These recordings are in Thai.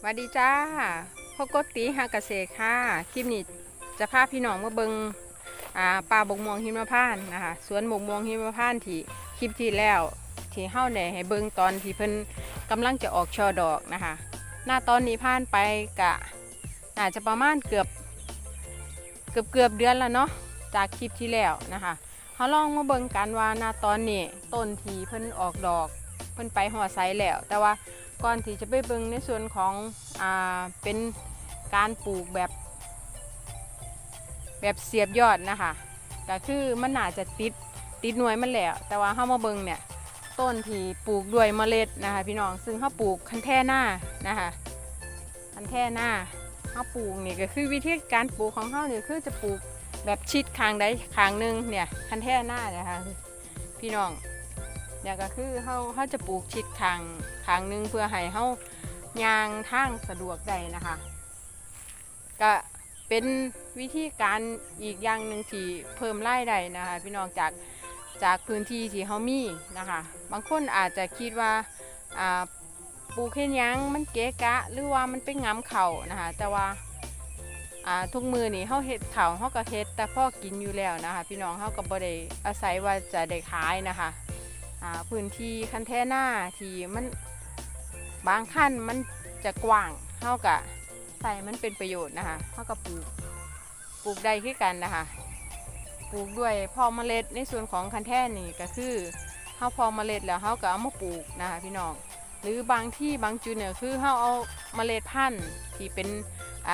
สวัสดีจ้าพ่อกตีหากเกษตรค่ะ คลิปนี้จะพาพี่น้องมาเบิงอ่าป่าบกม่วงหิมพานต์นะคะ สวนบกม่วงหิมพานต์ที่คลิปที่แล้วที่เฮาได้ให้เบิงตอนที่เพิ่นกำลังจะออกช่อดอกนะคะ หน้าตอนนี้ผ่านไปกะน่าจจะประมาณเกือบเกือบเกือบเดือนแล้วเนาะจากคลิปที่แล้วนะคะเขาลองมาเบิงกันว่าหน้าตอนนี้ต้นที่เพิ่นออกดอก พิ่นไปหัวไซแล้ว แต่ว่าก่อนที่จะไปเบิ่งในส่วนของอ่าเป็นการปลูกแบบ แบบเสียบยอดนะคะก็คือมันน่าจะติดติดหน่วยมันแล้ว แต่ว่าเฮามาเบิ่งเนี่ยต้นที่ปลูกด้วยเมล็ดนะคะพี่น้องซึ่งเฮาปลูกคันแท่หน้านะคะคันแท่หน้าเฮาปลูกนี่ก็คือวิธีการปลูกของเฮาเนี่ยคือจะปลูกแบบชิดคางใดคางหนึ่งเนี่ยคันแท่หน้านี่ยค่ะพี่น้อง เนี่ยก็คือเฮาเฮาจะปลูกชิดทางทางหนึงเพื่อให้เฮายางทางสะดวกได้นะคะ ก็เป็นวิธีการอีกอย่างหนึ่งที่เพิ่มรายได้นะคะ พี่น้องจากจากพื้นที่ที่เฮามีนะคะ บางคนอาจจะคิดว่าปลูกเฮ็ดยังมันเกะกะ หรือว่ามันเป็นงํเข่านะคะ แต่ว่าทุกมือนี่เฮาเฮ็ดเข้าเฮาก็เฮ็ดแต่พ่อกินอยู่แล้วนะคะ พี่น้องเฮาก็บ่ได้อาศัยว่าจะได้ขายนะคะ พื้นที่คันแท่หน้าที่มันบางขั้นมันจะกว้างเท่ากับใส่มันเป็นประโยชน์นะคะเท่ากับปลูกปลูกได้คือกันนะคะปลูกด้วยพอเมล็ดในส่วนของคันแท่นี่ก็คือเฮาพอเมล็ดแล้วเฮาก็เอามาปลูกนะคะพี่น้องหรือบางที่บางจุดเนี่ยคือเฮาเอาเมล็ดพันธุ์ที่เป็นอ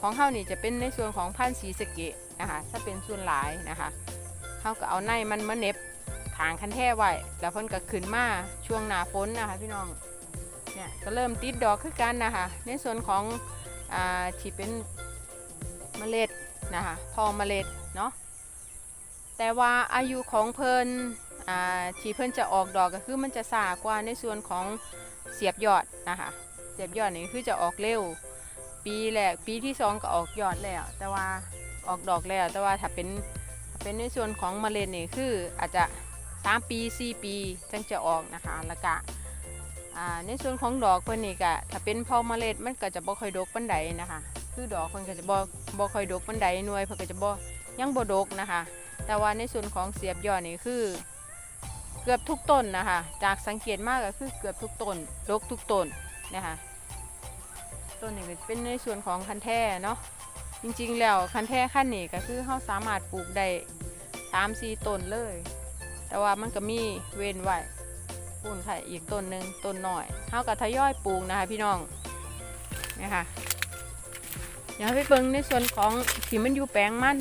ของเฮานี่จะเป็นในส่วนของพันธุ์สีสเกะนะคะถ้าเป็นส่วนหลายนะคะเฮาก็เอาในมันมาเน็บ ทางคันแท่ไว้แล้วเพิ่นก็ขึ้นมาช่วงหนาฝนนะคะพี่น้องเนี่ยก็เริ่มติดดอกขึ้นกันนะคะ ในส่วนของอ่าที่เป็นเมล็ดนะคะพอเมล็ดเนาะแต่ว่าอายุของเพิ่นอ่าที่เพิ่นจะออกดอกก็คือมันจะสากว่าในส่วนของเสียบยอดนะคะเสียบยอดนี่คือจะออกเร็ว ปีแรกปีที่สองก็ออกยอดแล้ว แต่ว่าออกดอกแล้ว แต่ว่าถ้าเป็นถ้าเป็นในส่วนของเมล็ดนี่คืออาจจะ สามปีสี่ปีจึงจะออกนะคะแล้วก็ในส่วนของดอกเพิ่นนี่ก็ถ้าเป็นพอเมล็ดมันก็จะบ่ค่อยดกปานใดนะคะ คือดอกเพิ่นก็จะบ่บ่ค่อยดกปานใดหน่วยเพิ่นก็จะบ่ยังบ่ดกนะคะ แต่ว่าในส่วนของเสียบยอดนี่คือ เกือบทุกต้นนะคะ จากสังเกตมากก็คือเกือบทุกต้นดกทุกต้นนะคะต้นนี้ก็เป็นในส่วนของคันแท่เนาะจริงๆแล้วคันแท่ขั้นนี้ก็คือเราสามารถปลูกได้สามสี่ต้นเลย แต่ว่ามันก็มีเว้นไว้ปูนไข่อีกต้นหนึ่งต้นหน่อยเท่ากับทยอยปลูกนะคะพี่น้องนี่ค่ะเดี๋ยวให้ไปเบิ่งในส่วนของที่มันอยู่แปลงมัน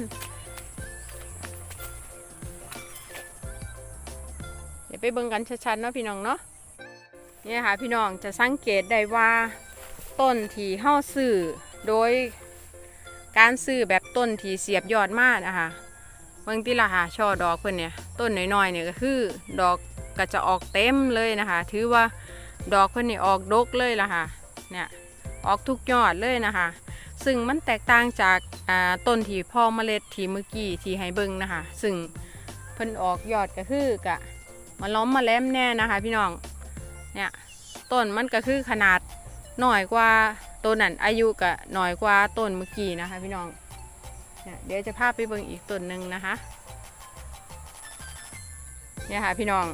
เดี๋ยวไปเบิ่งกันชัดๆเนาะพี่น้องเนาะนี่ค่ะพี่น้องจะสังเกตได้ว่าต้นที่เห่าซื้อโดยการซื้อแบบต้นที่เสียบยอดมากนะคะ เบิ่งที่ละค่ะช่อดอกเพิ่นเนี่ย ต้นน้อยๆเนี่ยก็คือ ดอกก็จะออกเต็มเลยนะคะ ถือว่าดอกเพิ่นนี่ออกดกเลยล่ะค่ะเนี่ยออกทุกยอดเลยนะคะ ซึ่งมันแตกต่างจากาต้นที่พ่อเมล็ดที่เมื่อกี้ที่ให้เบิ่งนะคะ ซึ่งเพิ่นออกยอดก็คือกะมาล้อมมาแลมแน่นะคะพี่น้องเนี่ยต้นมันก็คือขนาดหน่อยกว่าต้นนั้นอายุก็หน่อยกว่าต้นเมื่อกี้นะคะพี่น้อง เดี๋ยวจะพาไปเบิ่งอีกต้นหนึ่งนะคะ เนี่ยค่ะพี่น้อง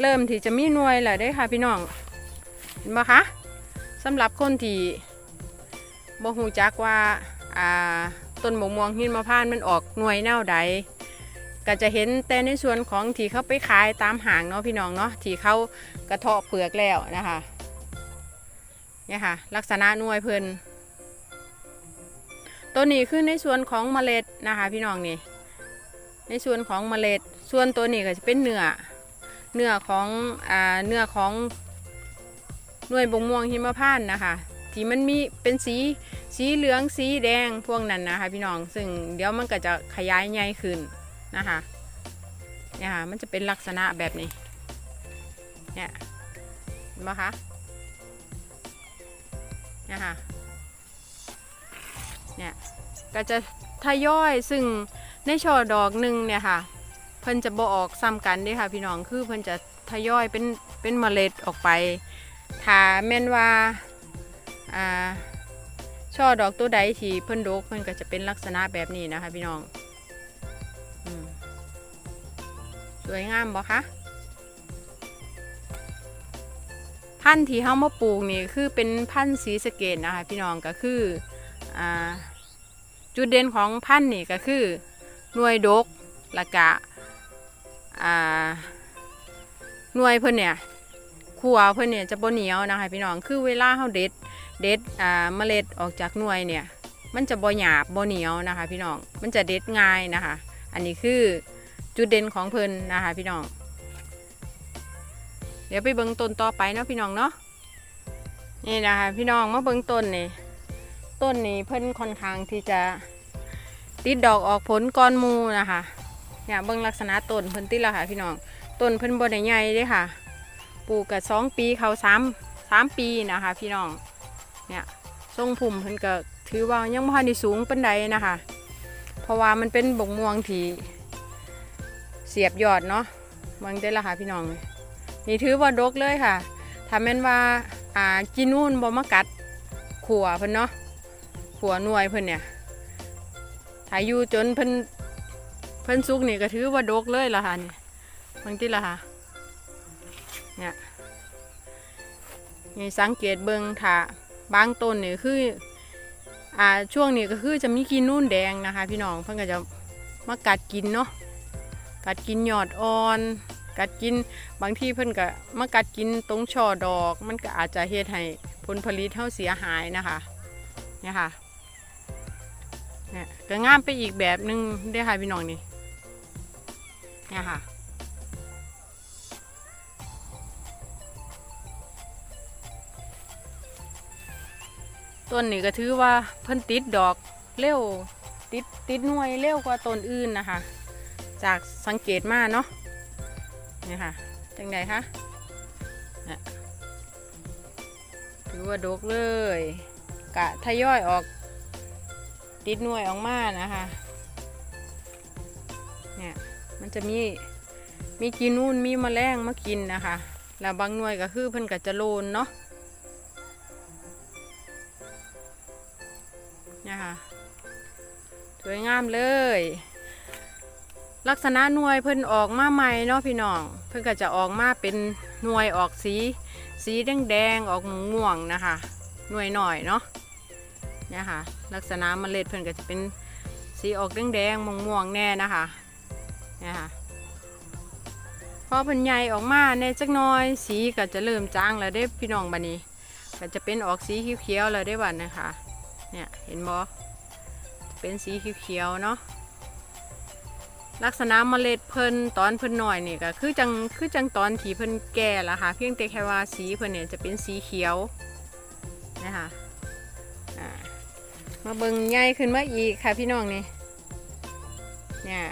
เริ่มที่จะมีหน่วยแล้วได้ค่ะพี่น้อง เห็นไหมคะสำหรับคนที่บ่ฮู้จักว่าอ่าต้นมะม่วงหินมะพร้านมันออกหน่วยแนวใด ก็จะเห็นแต่ในส่วนของที่เขาไปขายตามห้างเนาะพี่น้องเนาะที่เขากระเทาะเปลือกแล้วนะคะเนี่ยค่ะ ลักษณะหน่วยเพิ่น ตัวนี้คือในส่วนของเมล็ดนะคะพี่น้องนี่ ในส่วนของเมล็ด ส่วนตัวนี้ก็จะเป็นเนื้อ เนื้อของอ่าเนื้อของหน่วยบงม่วงหิมพานต์นะคะที่มันมีเป็นสีสีเหลืองสีแดงพวกนั้นนะคะพี่น้อง ซึ่งเดี๋ยวมันก็จะขยายใหญ่ขึ้นนะคะเนี่ยค่ะมันจะเป็นลักษณะแบบนี้เนี่ยเห็นไหมคะเนี่ยค่ะ เนี่ยก็จะทยอยซึ่งในช่อดอกหนึ่งเนี่ยค่ะ เพิ่นจะบ่ออกซ้ำกันด้วยค่ะพี่น้องคือเพิ่นจะทยอยเป็นเป็นเมล็ดออกไปถ้าแม่นว่าอ่าช่อดอกตัวใดที่เพิ่นดกเพิ่นก็จะเป็นลักษณะแบบนี้นะคะพี่น้องอสวยงามบ่คะพันธุ์ที่เฮามาปลูกนี่คือเป็นพันธุ์สีสเกตนะคะพี่น้องก็คือ จุดเด่นของพันธุ์นี่ก็คือหน่วยดกละกะหน่วยเพิ่นเนี่ยขัวเพิ่นเนี่ยจะบ่เหนียวนะคะพี่น้องคือเวลาเฮาเด็ดเด็ดเมล็ดออกจากหน่วยเนี่ยมันจะบหยาบบเหนียวนะคะ พี่น้องมันจะเด็ดง่ายนะคะ อันนี้คือจุดเด่นของเพิ่นนะคะ พี่น้อง เดี๋ยวไปเบิ่งต้นต่อไปเนาะพี่น้องเนาะนี่นะคะ พี่น้องมาเบิ่งต้นนี่ ต้นนี้เพิ่นค่อนข้างที่จะติดดอกออกผลก้อนมูนะคะเนี่ยเบิ่งลักษณะต้นเพิ่นติดและค่ะพี่น้องต้นเพิ่นบ่ได้ใหญ่เด้ค่ะ ปลูกกับสองปีเขาสามสามปีนะคะ พี่น้องเนี่ยทรงพุ่มเพิ่นก็ถือว่ายังบ่ทันได้สูงปานใดนะคะ เพราะว่ามันเป็นบกม่วงที่เสียบยอดเนาะเมืองได้ละค่ะพี่น้อง นี่ถือว่าดกเลยค่ะถ้าแม่นว่าอ่ากินนู่นบ่มากัดขัวเพิ่นเนาะ ขัวหน่วยเพิ่นเนี่ยถ้าอยู่จนเพิ่นเพิ่นสุกนี่ก็ถือว่าดกเลยล่ะค่ะนี่เมืองที่ละค่ะเนี่ยนี่สังเกตเบิงถ้าบางต้นนี่คืออ่าช่วงนี้ก็คือจะมีกินนุ่นแดงนะคะ พี่น้องเพิ่นก็จะมากัดกินเนาะกัดกินหยอดอ่อน กัดกินบางที่เพิ่นก็มากัดกินตรงช่อดอก มันก็อาจจะเฮ็ดให้ผลผลิตเท่าเสียหายนะคะเนี่ยค่ะ ก็งามไปอีกแบบหนึงได้ค่ะพี่น้องนี่เนี่ยค่ะต้นนี้ก็ถือว่าเพิ่นติดดอกเร็วติดติดหน่วยเร็วกว่าต้นอื่นนะคะ จากสังเกตมาเนาะนี่ค่ะจังไดคะถือว่าดกเลย กะทยอยออก ติดหน่วยออกมานะคะ เนี่ยมันจะมีมีกินนู่นมีมแมลงมากินนะคะ แล้วบางหน่วยก็คือเพิ่นก็จะโลนเนาะเนี่ยค่ะสวยงามเลย ลักษณะหน่วยเพิ่นออกมาใหม่เนาะพี่น้อง เพิ่นก็จะออกมาเป็นหน่วยออกสี สีแดงแดงๆออกม่วงนะคะ หน่วยหน่อยเนาะ เนี่ยค่ะ ลักษณะเมล็ดเพิ่นก็จะเป็นสีออกแดงแดงๆม่วงๆแน่นะคะเนี่ยค่ะพอเพิ่นใหญ่ออกมาในจักน้อยสีก็จะเริ่มจางแล้วเด้พี่น้องบัดนี้ ก็จะเป็นออกสีเขียวๆแล้วได้บัดนะคะเนี่ยเห็นบอเป็นสีเขียวๆเนาะลักษณะเมล็ดเพิ่นตอนเพิ่นหน่อยนี่ก็คือจังคือจังตอนที่เพิ่นแก่ละค่ะ เพียงแต่แค่ว่าสีเพิ่นเนี่ยจะเป็นสีเขียวนะคะอ่า มาเบิ่งใหญ่ขึ้นมาอีกค่ะพี่น้องนี่เนี่ย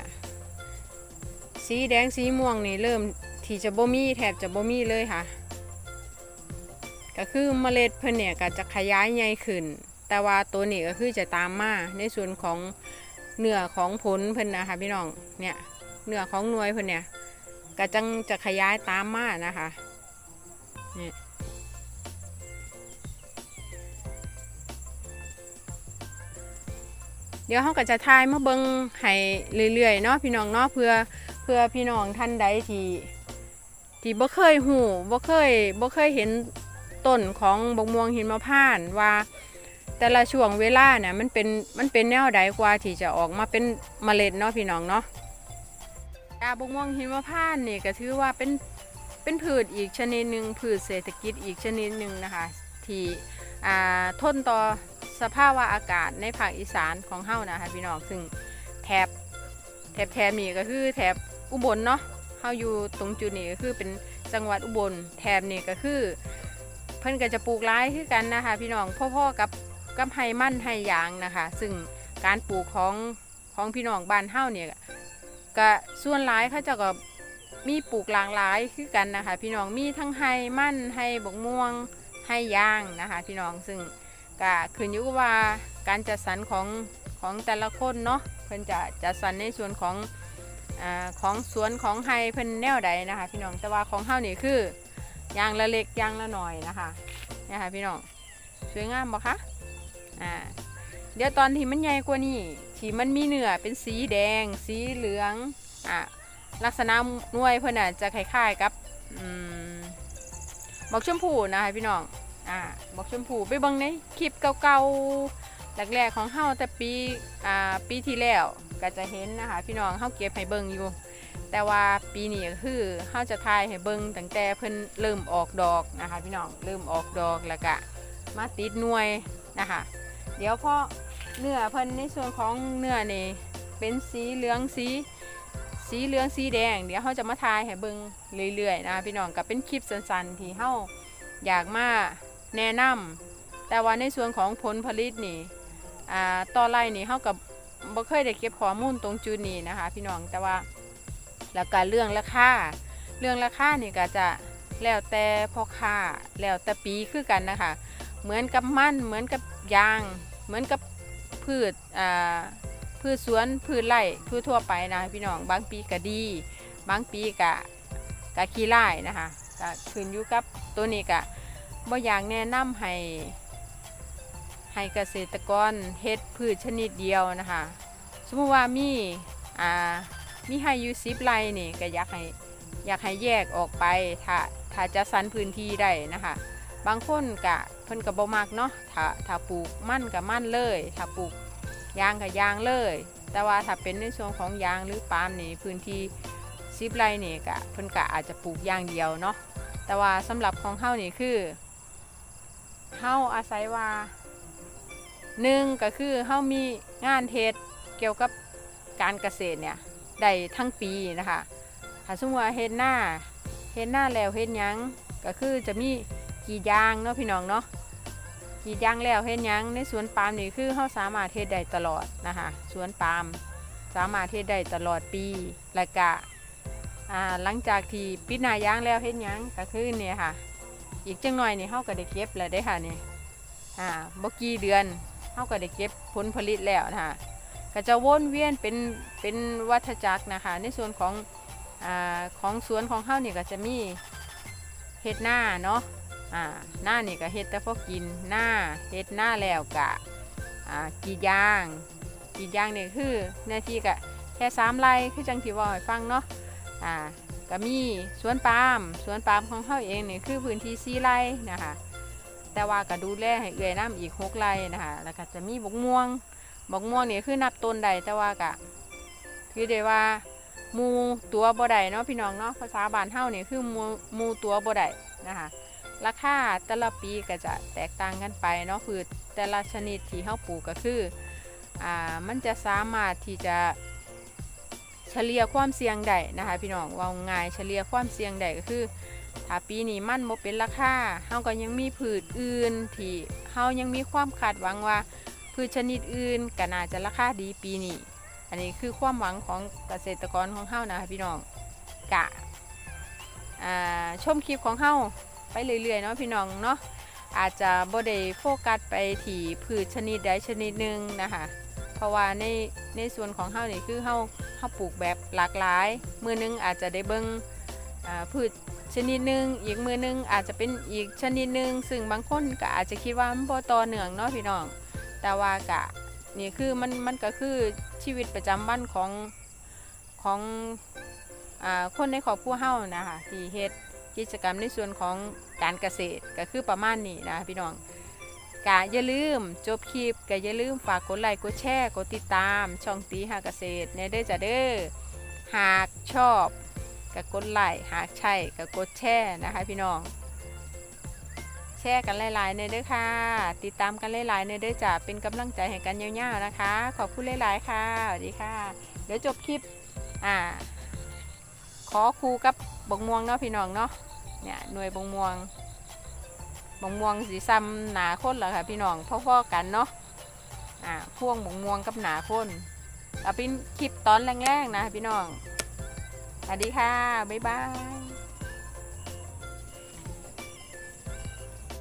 สีแดงสีม่วงนี่เริ่มที่จะบ่มีแทบจะบ่มีเลยค่ะ ก็คือเมล็ดเพิ่นเนี่ยก็จะขยายใหญ่ขึ้น แต่ว่าตัวนี้ก็คือจะตามมาในส่วนของเนื้อของผลเพิ่นนะคะพี่น้องเนี่ยเนื้อของหน่วยเพิ่นเนี่ยก็จังจะขยายตามมานะคะนี่ ดี๋ยวเขาก็จะทายมาเบิงให้เรื่อยๆเนาะพี่น้องเนาะเพื่อเพื่อพี่น้องท่านใดที่ที่บ่เคยหูบ่เคยบ่เคยเห็นต้นของบกม่วงหินมะพร้านว่า แต่ละช่วงเวลาเนี่ยมันเป็นมันเป็นแนวใดกว่าที่จะออกมาเป็นเมล็ดเนาะพี่น้องเนาะกาบกม่วงหินมะพร้านนี่ก็ถือว่าเป็นเป็นพืชอีกชนิดหนึ่งพืชเศรษฐกิจอีกชนิดหนึ่งนะคะที่อ่าทนต่อ สภาพอากาศในภาคอีสานของเฮานะคะพี่น้องซึ่งแถบแถบแถบนี้ก็คือแถบอุบลเนาะเฮาอยู่ตรงจุดนี้ก็คือเป็นจังหวัดอุบลแถบนี้ก็คือ เพิ่นก็จะปลูกร้ายคือกันนะคะพี่น้องพ่อๆกับกับไฮมั่นไฮยางนะคะ ซึ่งการปลูกของของพี่น้องบ้านเฮาเนี่ยก็ส่วนหลายเขาจะก็มีปลูกหลากหลายคือกันนะคะ พี่น้องมีทั้งไฮมั่นไฮบกม่วงไฮยางนะคะ พี่น้องซึ่ง ก็ขึ้นอยู่ว่าการจัดสรรของของแต่ละคนเนาะเพิ่นจะจัดสรรในส่วนของอของสวนของไฮเพิ่นแนวใดนะคะพี่น้องแต่ว่าของเฮานี่คือยางละเล็กยางละหน่อยนะคะนี่ค่ะพี่น้องสวยงามบ่คะอ่าเดี๋ยวตอนที่มันใหญ่กว่านี้ที่มันมีเนื้อเป็นสีแดง สีเหลืองอะลักษณะน่วยเพื่อนน่ะจะคล้ายๆกับอืมบอกชมพูนะคะพี่น้อง อ่าบอกชมพูไปบิ่งในคลิปเก่าๆแรกๆของเฮาแต่ปีอ่าปีที่แล้วก็จะเห็นนะคะ พี่น้องเฮาเก็บให้เบิ่งอยู่ แต่ว่าปีนี้ก็คือเฮาจะทายให้เบิ่งตั้งแต่เพิ่นเริ่มออกดอกนะคะ พี่น้องเริ่มออกดอกแล้วก็มาติดหน่วยนะคะ เดี๋ยวพอเนื้อเพิ่นในส่วนของเนื้อนี่เป็นสีเหลืองสีสีเหลืองสีแดง เดี๋ยวเขาจะมาทายให้เบิ่งเรื่อยๆนะคะพี่น้องก็เป็นคลิปสั้นๆที่เฮาอยากมา แนะนำแต่ว่าในส่วนของผลผลิตนี่อ่าต่อไร่นี่เฮากับบ่เคยได้เก็บข้อมูลตรงจุดนี้นะคะพี่น้องแต่ว่าแล้วก็เรื่องราคาเรื่องราคานี่ก็จะแล้วแต่พ่อค้าแล้วแต่ปีคือกันนะคะ เหมือนกับมันเหมือนกับยาง เหมือนกับพืชอ่าพืชสวนพืชไร่พืชทั่วไปนะพี่น้องบางปีก็ดี บางปีก็ก็ขี้ไล่นะคะก็ขึ้นอยู่กับตัวนี้ก็ บ่อยากแนะนำให้ให้เกษตรกรเฮ็ดพืชชนิดเดียวนะคะ สมมติว่ามีอ่ามีให้ยูซิปไลนี่ก็อยากให้อยากให้แยกออกไปถ้าถ้าจะสันพื้นที่ได้นะคะ บางคนกะเพิ่นกับบ่มักเนาะถ้าถ้าปลูกมั่นกับมั่นเลย ถ้าปลูกยางกับยางเลย แต่ว่าถ้าเป็นในส่วนของยางหรือปาล์มนี่พื้นที่ซิปไลนี่กะเพิ่นกะอาจจะปลูกยางเดียวเนาะแต่ว่าสำหรับของเฮานี่คือ เฮาอาศัยว่าหนึ่งก็คือเฮามีงานเฮ็ดเกี่ยวกับการเกษตรเนี่ยได้ทั้งปีนะคะถ้าสมมติว่าเฮ็ดหน้าเฮ็ดหน้าแล้วเฮ็ดยังก็คือจะมีกรีดยางเนาะพี่น้องเนาะกรีดยางแล้วเฮ็ดยังในสวนปาล์มนี่คือเขาสามารถเฮ็ดได้ตลอดนะคะสวนปาล์มสามารถเฮ็ดได้ตลอดปีและกะหลังจากที่ปิดหน้ายางแล้วเฮ็ดยังก็คือเนี่ยค่ะ อีกจังหน่อยนี่เฮาก็ได้เก็บแล้วได้ค่ะนี่อ่าบ่กี่เดือนเฮาก็ได้เก็บผลผลิตแล้วนะคะก็จะวนเวียนเป็นเป็นวัฏจักรนะคะ ในส่วนของอ่าของสวนของข้านี่ก็จะมีเห็ดหน้าเนาะอ่าหน้านี่ก็เห็ดแต่พอกินหน้าเห็ดหน้าแล้วกะอ่ากีดยางกีดยางนี่คือหน้าที่ก็แค่สามไร่คือจังที่ว่าให้ฟังเนาะอ่า ก็มีสวนปาล์มสวนปาล์มของเขาเองนี่คือพื้นที่สี่ไร่นะคะ แต่ว่าก็ดูแลให้เอื่อยน้ำอีกหกไร่นะคะ แล้วก็จะมีบกม่วงบกม่วงนี่คือนับต้นใดแต่ว่ากะคือเดว่ามูตัวบ่ได้เนาะพี่น้องเนาะภาษาบ้านเฮานี่คือมูมูตัวบ่ได้นะคะราคาแต่ละปีก็จะแตกต่างกันไปเนาะคือแต่ละชนิดที่เฮาปลูกก็คืออ่ามันจะสามารถที่จะ เฉลี่ยความเสี่ยงได้นะคะ พี่น้องว่าง่ายเฉลี่ยความเสี่ยงได้ก็คือถ้าปีนี้มันบ่เป็นราคาเฮาก็ยังมีพืชอื่นที่เฮายังมีความคาดหวังว่า พืชชนิดอื่นก็น่าจะราคาดีปีนี้ อันนี้คือความหวังของเกษตรกรของเฮานะคะพี่น้องกะอ่าชมคลิปของเฮาไปเรื่อยๆเนาะพี่น้องเนาะอาจจะบ่ได้โฟกัสไปที่พืชชนิดใดชนิดหนึ่งนะคะ ราะว่าในในส่วนของเฮานี่คือเฮาเฮาปลูกแบบหลากหลาย มือหนึงอาจจะได้เบิ่งพืชชนิดหนึ่งอีกมือหนึงอาจจะเป็นอีกชนิดหนึ่งซึ่งบางคนก็อาจจะคิดว่ามันบ่ต่อเนื่องเนาะพี่น้อง แต่ว่ากะนี่คือมันมันก็คือชีวิตประจำวันของของอคนในครอบครัวเฮานะคะที่เฮ็ดกิจกรรมในส่วนของการเกษตรก็คือประมาณนี้นะพี่น้อง กะอย่าลืมจบคลิปก็อย่าลืมฝากกดไลค์กดแชร์กดติดตาม ช่องตีหาเกษตรในเด้อจ้ะเด้อหากชอบก็กดไลค์หากใช่ก็กดแชร์นะคะพี่น้อง แชร์กันหลายๆในเด้อค่ะ ติดตามกันหลายๆในเด้อจ้ะเป็นกำลังใจให้กันยาวๆนะคะ ขอบคุณหลายๆค่ะสวัสดีค่ะ เดี๋ยวจบคลิปอ่าขอครูกับบงม่วงเนาะพี่น้องเนาะเนี่ยหน่วยบงม่วง บงม่วงสีซ้ำหนาข้นเหรอค่ะพี่น้องพ่อๆกันเนาะอ่าพ่วงบงม่วงกับหนาข้นเอาเป็นคลิปตอนแรกๆนะพี่น้องสวัสดีค่ะ บ๊ายบาย